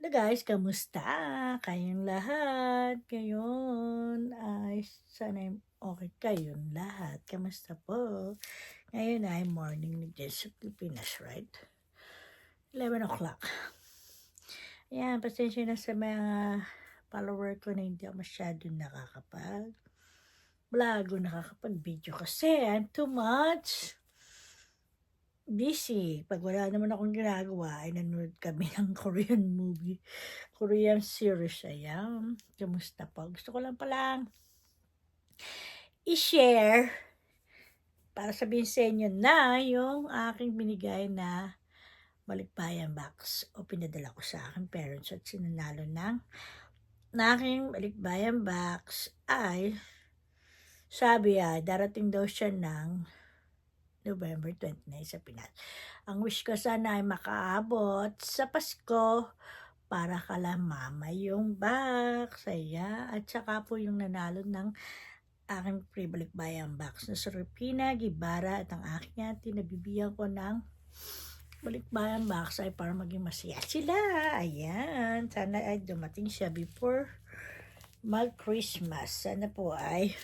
Hello guys, kamusta? Kayong lahat? Ngayon ay sana okay kayong lahat. Kamusta po? Ngayon ay morning ni Jess sa Pilipinas, right? 11 o'clock. Ayan, pasensya na sa mga follower ko na hindi ako masyado nakakapag vlog o nakakapag-video kasi I'm too much busy. Pag wala naman akong ginagawa, ay nanonood kami ng Korean movie, Korean series. Ayan, kamusta po? Gusto ko lang palang i-share para sabihin sa inyo na yung aking binigay na balikbayan box o pinadala ko sa aking parents at sinanalo ng na aking balikbayan box ay sabi ay darating daw siya ng November 29 sa Pinas. Ang wish ko sana ay makaabot sa Pasko para kala mama yung box. Saya. At saka po yung nanalo ng aking pre-balik bayang box na sa Rupina, Gibara at ang aking ate nabibigyan ko ng balikbayan box ay para maging masaya sila. Ayan. Sana ay dumating siya before mag-Christmas. Sana po ay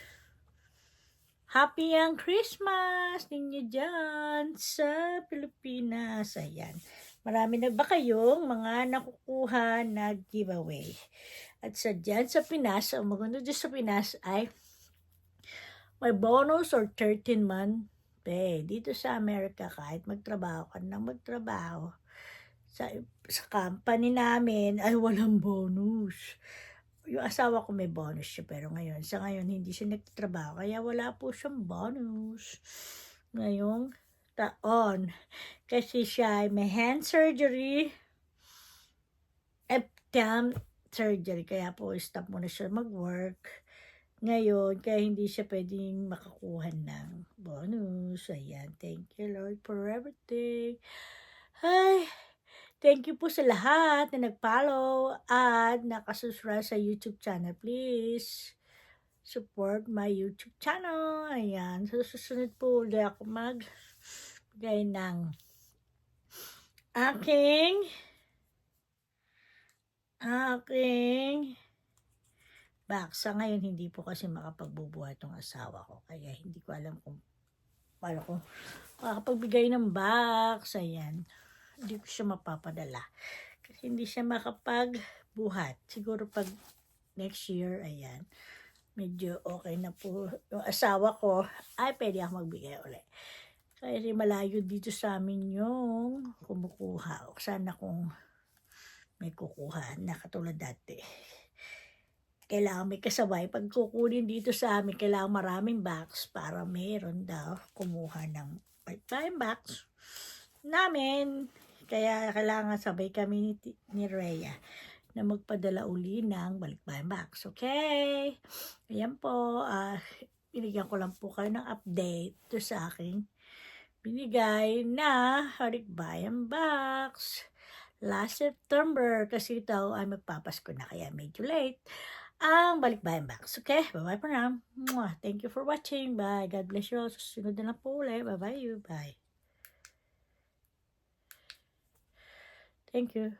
Happy ang Christmas ninyo dyan sa Pilipinas. Ayan. Marami na ba kayong mga nakukuha na giveaway? At sa dyan sa Pinas, ang maganda dyan sa Pinas ay may bonus or 13 month pay. Dito sa Amerika, kahit magtrabaho ka na magtrabaho, sa, sa company namin ay walang bonus yung asawa ko may bonus siya pero ngayon sa ngayon hindi siya nagtatrabaho kaya wala po siyang bonus. Ngayong taon. Kasi siya ay may hand surgery. Eptam surgery kaya po stop muna siya mag-work. Ngayon kaya hindi siya pwedeng makakuha ng bonus. Ayan thank you Lord for everything. Ay Thank you po sa lahat na nag-follow at nakasusubscribe sa YouTube channel. Please support my YouTube channel. Ayan. Sa susunod po ulit ako mag bigay ng aking aking box. Sa ngayon, hindi po kasi makapagbubuhat ng asawa ko. Kaya hindi ko alam kung paano ko makapagbigay ng box. Ayan hindi ko siya mapapadala. Kasi hindi siya makapagbuhat. Siguro pag next year, ayan, medyo okay na po. Yung asawa ko, ay pwede ako magbigay ulit. Kasi malayo dito sa amin yung kumukuha. O sana kung may kukuha na katulad dati. Kailangan may kasabay. Pag kukunin dito sa amin, kailangan maraming box para meron daw kumuha ng part-time box namin. Kaya kailangan sabay kami ni, ni Rhea na magpadala uli ng balikbayan box. Okay? Ayan po. Uh, binigyan ko lang po kayo ng update to sa aking binigay na balikbayan box. Last September kasi ito ay magpapasko na kaya medyo late ang balikbayan box. Okay? Bye-bye for now. Thank you for watching. Bye. God bless you all. Susunod na lang po ulit. Bye-bye you. Bye. Thank you.